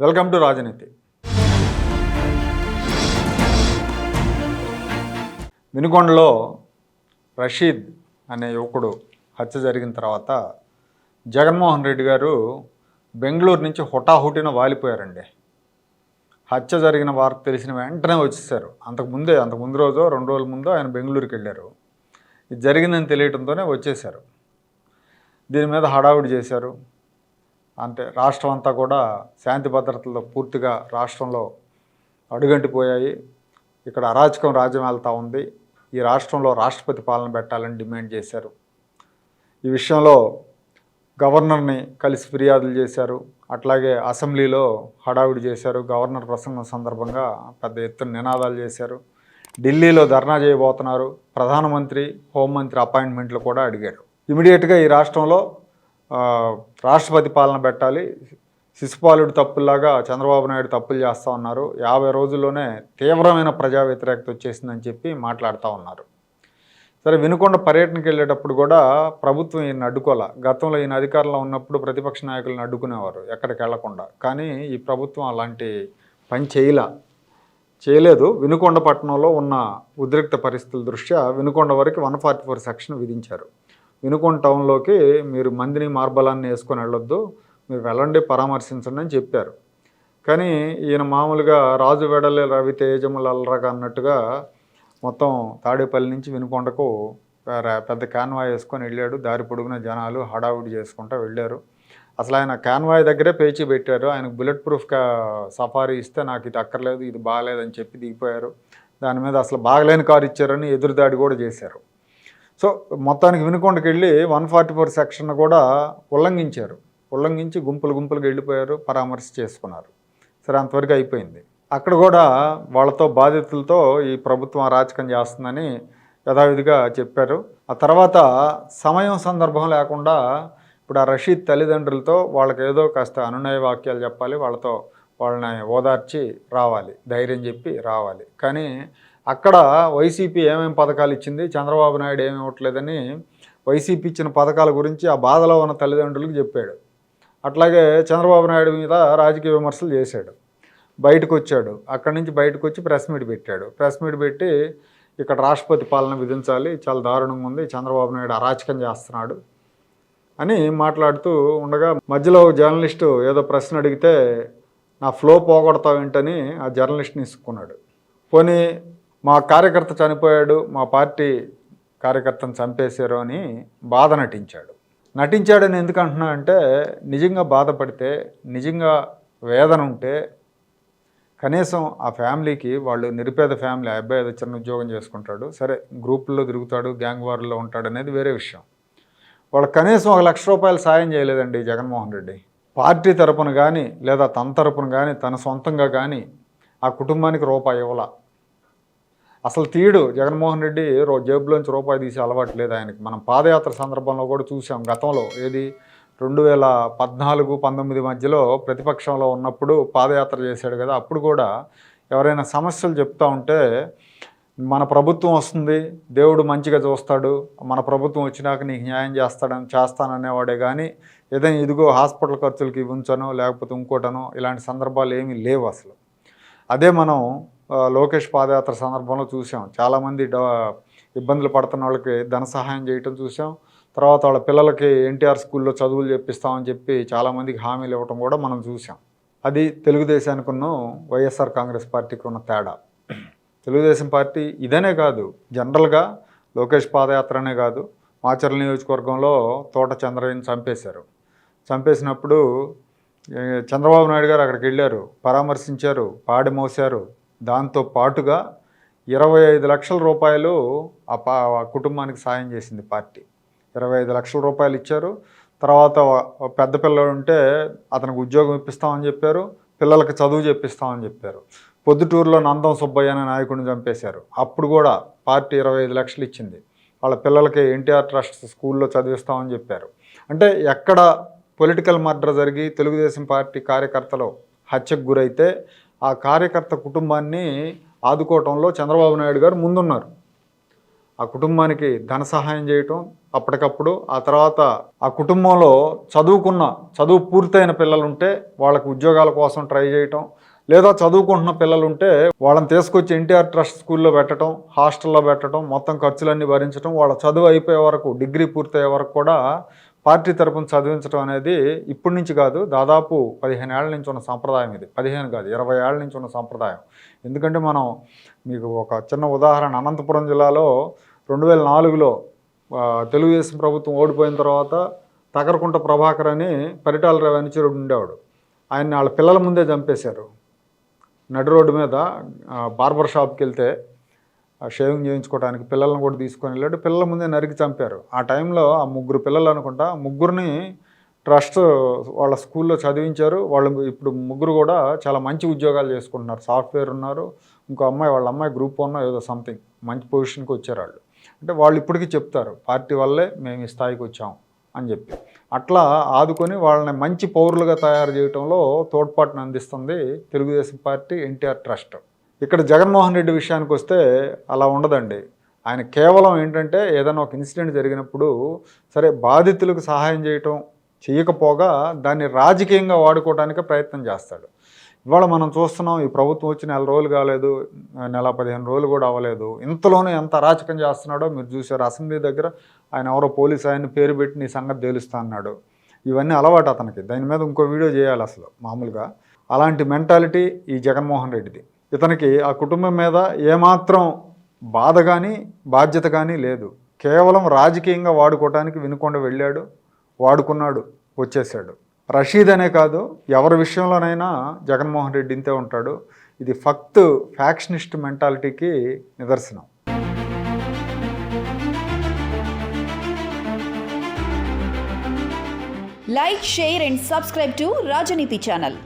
Welcome to రాజనీతి. వినుకొండలో రషీద్ అనే యువకుడు హత్య జరిగిన తర్వాత జగన్మోహన్ రెడ్డి గారు బెంగళూరు నుంచి హుటాహుటిన వాలిపోయారండి. హత్య జరిగిన వార్త తెలిసిన వెంటనే వచ్చేసారు. అంతకు ముందే అంతకు ముందు రోజు రెండు రోజుల ముందు ఆయన బెంగళూరుకి వెళ్ళారు. ఇది జరిగిందని తెలియటంతోనే వచ్చేసారు. దీని మీద హడావుడి చేశారు. అంటే రాష్ట్రం అంతా కూడా శాంతి భద్రతల్లో పూర్తిగా రాష్ట్రంలో అడుగంటిపోయాయి. ఇక్కడ అరాచకం రాజ్యం వెళ్తూ ఉంది. ఈ రాష్ట్రంలో రాష్ట్రపతి పాలన పెట్టాలని డిమాండ్ చేశారు. ఈ విషయంలో గవర్నర్ని కలిసి ఫిర్యాదులు చేశారు. అట్లాగే అసెంబ్లీలో హడావిడి చేశారు. గవర్నర్ ప్రసంగం సందర్భంగా పెద్ద ఎత్తున నినాదాలు చేశారు. ఢిల్లీలో ధర్నా చేయబోతున్నారు. ప్రధానమంత్రి హోంమంత్రి అపాయింట్మెంట్లు కూడా అడిగారు. ఇమీడియట్గా ఈ రాష్ట్రంలో రాష్ట్రపతి పాలన పెట్టాలి. శిశుపాలుడు తప్పుల్లాగా చంద్రబాబు నాయుడు తప్పులు చేస్తూ ఉన్నారు. యాభై రోజుల్లోనే తీవ్రమైన ప్రజా వ్యతిరేకత వచ్చేసిందని చెప్పి మాట్లాడుతూ ఉన్నారు. సరే వినుకొండ పర్యటనకి వెళ్ళేటప్పుడు కూడా ప్రభుత్వం ఈయన అడ్డుకోలే. గతంలో ఈయన అధికారంలో ఉన్నప్పుడు ప్రతిపక్ష నాయకులను అడ్డుకునేవారు ఎక్కడికి వెళ్ళకుండా కానీ ఈ ప్రభుత్వం అలాంటి పని చేయలా. చేయలేదు. వినుకొండ పట్టణంలో ఉన్న ఉద్రిక్త పరిస్థితుల దృష్ట్యా వినుకొండ వరకు వన్ ఫార్టీ ఫోర్ సెక్షన్ విధించారు. వినుకొండ టౌన్లోకి మీరు మందిని మార్బలాన్ని వేసుకొని వెళ్ళొద్దు మీరు వెళ్ళండి పరామర్శించండి అని చెప్పారు. కానీ ఈయన మామూలుగా రాజు వెడలే రవి తేజములు అన్నట్టుగా మొత్తం తాడేపల్లి నుంచి వినుకొండకు పెద్ద కాన్వాయ్ వేసుకొని వెళ్ళాడు. దారి పొడుగున జనాలు హడావుడి చేసుకుంటూ వెళ్ళారు. అసలు ఆయన కాన్వాయ్ దగ్గరే పేచి పెట్టారు. ఆయనకు బుల్లెట్ ప్రూఫ్గా సఫారీ ఇస్తే నాకు ఇది అక్కర్లేదు ఇది బాగాలేదని చెప్పి దిగిపోయారు. దాని మీద అసలు బాగలేని కారు ఇచ్చారని ఎదురుదాడి కూడా చేశారు. సో మొత్తానికి వినుకొండకి వెళ్ళి వన్ ఫార్టీ ఫోర్ సెక్షన్ కూడా ఉల్లంఘించారు. ఉల్లంఘించి గుంపులు గుంపులుగా వెళ్ళిపోయారు పరామర్శ చేసుకున్నారు. సరే అంతవరకు అయిపోయింది. అక్కడ కూడా వాళ్ళతో బాధితులతో ఈ ప్రభుత్వం అరాచకం చేస్తుందని యథావిధిగా చెప్పారు. ఆ తర్వాత సమయం సందర్భం లేకుండా ఇప్పుడు ఆ రషీద్ తల్లిదండ్రులతో వాళ్ళకి ఏదో కాస్త అనునయ వాక్యాలు చెప్పాలి వాళ్ళతో వాళ్ళని ఓదార్చి రావాలి ధైర్యం చెప్పి రావాలి. కానీ అక్కడ వైసీపీ ఏమేమి పథకాలు ఇచ్చింది? చంద్రబాబు నాయుడు ఏమి ఇవ్వట్లేదని వైసీపీ ఇచ్చిన పథకాల గురించి ఆ బాధలో ఉన్న తల్లిదండ్రులకు చెప్పాడు. అట్లాగే చంద్రబాబు నాయుడు మీద రాజకీయ విమర్శలు చేశాడు. బయటకు వచ్చాడు. అక్కడి నుంచి బయటకు వచ్చి ప్రెస్ మీట్ పెట్టాడు. ప్రెస్ మీట్ పెట్టి ఇక్కడ రాష్ట్రపతి పాలన విధించాలి చాలా దారుణంగా ఉంది చంద్రబాబు నాయుడు అరాచకం చేస్తున్నాడు అని మాట్లాడుతూ ఉండగా మధ్యలో జర్నలిస్టు ఏదో ప్రశ్న అడిగితే నా ఫ్లో పోగొడతావు ఏంటని ఆ జర్నలిస్ట్ని ఇసుకున్నాడు పోనీ మా కార్యకర్త చనిపోయాడు మా పార్టీ కార్యకర్తను చంపేశారు అని బాధ నటించాడు. నటించాడని ఎందుకు అంటున్నా అంటే నిజంగా బాధపడితే నిజంగా వేదన ఉంటే కనీసం ఆ ఫ్యామిలీకి వాళ్ళు నిరుపేద ఫ్యామిలీ ఆ అబ్బాయి ఏదో చిన్న ఉద్యోగం చేసుకుంటాడు సరే గ్రూపుల్లో తిరుగుతాడు గ్యాంగ్ వార్లో ఉంటాడు అనేది వేరే విషయం. వాళ్ళు కనీసం ఒక లక్ష రూపాయలు సాయం చేయలేదండి జగన్మోహన్ రెడ్డి. పార్టీ తరపున కానీ లేదా తన తరపున కానీ తన సొంతంగా కానీ ఆ కుటుంబానికి రూపాయి ఇవ్వాల. అసలు తీయడు జగన్మోహన్ రెడ్డి రో జేబులోంచి రూపాయి తీసే అలవాటు లేదు ఆయనకి. మనం పాదయాత్ర సందర్భంలో కూడా చూసాం గతంలో. ఏది? రెండు వేల పద్నాలుగు పంతొమ్మిది మధ్యలో ప్రతిపక్షంలో ఉన్నప్పుడు పాదయాత్ర చేశాడు కదా. అప్పుడు కూడా ఎవరైనా సమస్యలు చెప్తా ఉంటే మన ప్రభుత్వం వస్తుంది దేవుడు మంచిగా చూస్తాడు మన ప్రభుత్వం వచ్చినాక నీకు న్యాయం చేస్తాడని చేస్తాననేవాడే కానీ ఏదైనా ఇదిగో హాస్పిటల్ ఖర్చులకి ఉంచను లేకపోతే ఇంకోటనో ఇలాంటి సందర్భాలు ఏమీ లేవు అసలు. అదే మనం లోకేష్ పాదయాత్ర సందర్భంలో చూసాం. చాలామంది ఇబ్బందులు పడుతున్న వాళ్ళకి ధన సహాయం చేయటం చూసాం. తర్వాత వాళ్ళ పిల్లలకి ఎన్టీఆర్ స్కూల్లో చదువులు చెప్పిస్తామని చెప్పి చాలామందికి హామీలు ఇవ్వటం కూడా మనం చూసాం. అది తెలుగుదేశానికి ఉన్న వైఎస్ఆర్ కాంగ్రెస్ పార్టీకి ఉన్న తేడా. తెలుగుదేశం పార్టీ ఇదనే కాదు జనరల్గా లోకేష్ పాదయాత్రనే కాదు మాచర్ల నియోజకవర్గంలో తోట చంద్రయ్యని చంపేశారు. చంపేసినప్పుడు చంద్రబాబు నాయుడు గారు అక్కడికి వెళ్ళారు పరామర్శించారు పాడి మోసారు దాంతో పాటుగా ఇరవై ఐదు లక్షల రూపాయలు ఆ పా కుటుంబానికి సాయం చేసింది పార్టీ. ఇరవై ఐదు లక్షల రూపాయలు ఇచ్చారు. తర్వాత పెద్ద పిల్లడు ఉంటే అతనికి ఉద్యోగం ఇప్పిస్తామని చెప్పారు. పిల్లలకి చదువు చెప్పిస్తామని చెప్పారు. పొద్దుటూరులో నందం సుబ్బయ్య అనే నాయకుడిని చంపేశారు. అప్పుడు కూడా పార్టీ ఇరవై ఐదు లక్షలు ఇచ్చింది. వాళ్ళ పిల్లలకి ఎన్టీఆర్ ట్రస్ట్ స్కూల్లో చదివిస్తామని చెప్పారు. అంటే ఎక్కడ పొలిటికల్ మర్డర్ జరిగి తెలుగుదేశం పార్టీ కార్యకర్తలు హత్యకు గురైతే ఆ కార్యకర్త కుటుంబాన్ని ఆదుకోవటంలో చంద్రబాబు నాయుడు గారు ముందున్నారు. ఆ కుటుంబానికి ధన సహాయం చేయటం అప్పటికప్పుడు ఆ తర్వాత ఆ కుటుంబంలో చదువుకున్న చదువు పూర్తయిన పిల్లలు ఉంటే ఉద్యోగాల కోసం ట్రై చేయటం లేదా చదువుకుంటున్న పిల్లలు ఉంటే వాళ్ళని తీసుకొచ్చి ఎన్టీఆర్ ట్రస్ట్ స్కూల్లో పెట్టడం హాస్టల్లో పెట్టడం మొత్తం ఖర్చులన్నీ భరించడం వాళ్ళ చదువు అయిపోయే వరకు డిగ్రీ పూర్తయ్యే వరకు కూడా పార్టీ తరపున చదివించడం అనేది ఇప్పటి నుంచి కాదు దాదాపు పదిహేను ఏళ్ళ నుంచి ఉన్న సంప్రదాయం ఇది. పదిహేను కాదు ఇరవై ఏళ్ళ నుంచి ఉన్న సాంప్రదాయం. ఎందుకంటే మనం మీకు ఒక చిన్న ఉదాహరణ అనంతపురం జిల్లాలో రెండు వేల నాలుగులో తెలుగుదేశం ప్రభుత్వం ఓడిపోయిన తర్వాత తగరకుంట ప్రభాకర్ అని పరిటాల రవాణిచరుడు ఉండేవాడు. ఆయన్ని వాళ్ళ పిల్లల ముందే చంపేశారు. నడి రోడ్డు మీద బార్బర్ షాప్కి వెళ్తే షేవింగ్ చేయించుకోవడానికి పిల్లల్ని కూడా తీసుకొని వెళ్ళాడు. పిల్లల ముందే నరికి చంపారు. ఆ టైంలో ఆ ముగ్గురు పిల్లలు అనుకుంటా ముగ్గురిని ట్రస్ట్ వాళ్ళ స్కూల్లో చదివించారు. వాళ్ళు ఇప్పుడు ముగ్గురు కూడా చాలా మంచి ఉద్యోగాలు చేసుకుంటున్నారు. సాఫ్ట్వేర్ ఉన్నారు. ఇంకో అమ్మాయి వాళ్ళ అమ్మాయి గ్రూప్ ఉన్న ఏదో సంథింగ్ మంచి పొజిషన్కి వచ్చారు వాళ్ళు. అంటే వాళ్ళు ఇప్పటికీ చెప్తారు పార్టీ వల్లే మేము ఈ స్థాయికి వచ్చాం అని చెప్పి. అట్లా ఆదుకొని వాళ్ళని మంచి పౌరులుగా తయారు చేయడంలో తోడ్పాటును అందిస్తుంది తెలుగుదేశం పార్టీ ఎన్టీఆర్ ట్రస్ట్. ఇక్కడ జగన్మోహన్ రెడ్డి విషయానికి వస్తే అలా ఉండదండి. ఆయన కేవలం ఏంటంటే ఏదైనా ఒక ఇన్సిడెంట్ జరిగినప్పుడు సరే బాధితులకు సహాయం చేయటం చేయకపోగా దాన్ని రాజకీయంగా వాడుకోవడానికి ప్రయత్నం చేస్తాడు. ఇవాళ మనం చూస్తున్నాం ఈ ప్రభుత్వం వచ్చి నెల రోజులు కాలేదు నెల పదిహేను రోజులు కూడా అవ్వలేదు. ఇంతలోనే ఎంత అరాచకం చేస్తున్నాడో మీరు చూసారు అసెంబ్లీ దగ్గర ఆయన ఎవరో పోలీస్ ఆయన పేరు పెట్టి నీ సంగతి తేలుస్తా అన్నాడు. ఇవన్నీ అలవాటు అతనికి. దాని మీద ఇంకో వీడియో చేయాలి అసలు మామూలుగా. అలాంటి మెంటాలిటీ ఈ జగన్మోహన్ రెడ్డిది. ఇతనికి ఆ కుటుంబం మీద ఏమాత్రం బాధ కానీ బాధ్యత కానీ లేదు. కేవలం రాజకీయంగా వాడుకోవటానికి వినుకొండ వెళ్ళాడు వాడుకున్నాడు వచ్చేసాడు రషీద్ అనే కాదు ఎవరి విషయంలోనైనా జగన్మోహన్ రెడ్డి ఇంతే ఉంటాడు. ఇది ఫక్త్ ఫ్యాక్షనిస్ట్ మెంటాలిటీకి నిదర్శనం. Like share and subscribe to Rajaneeti channel.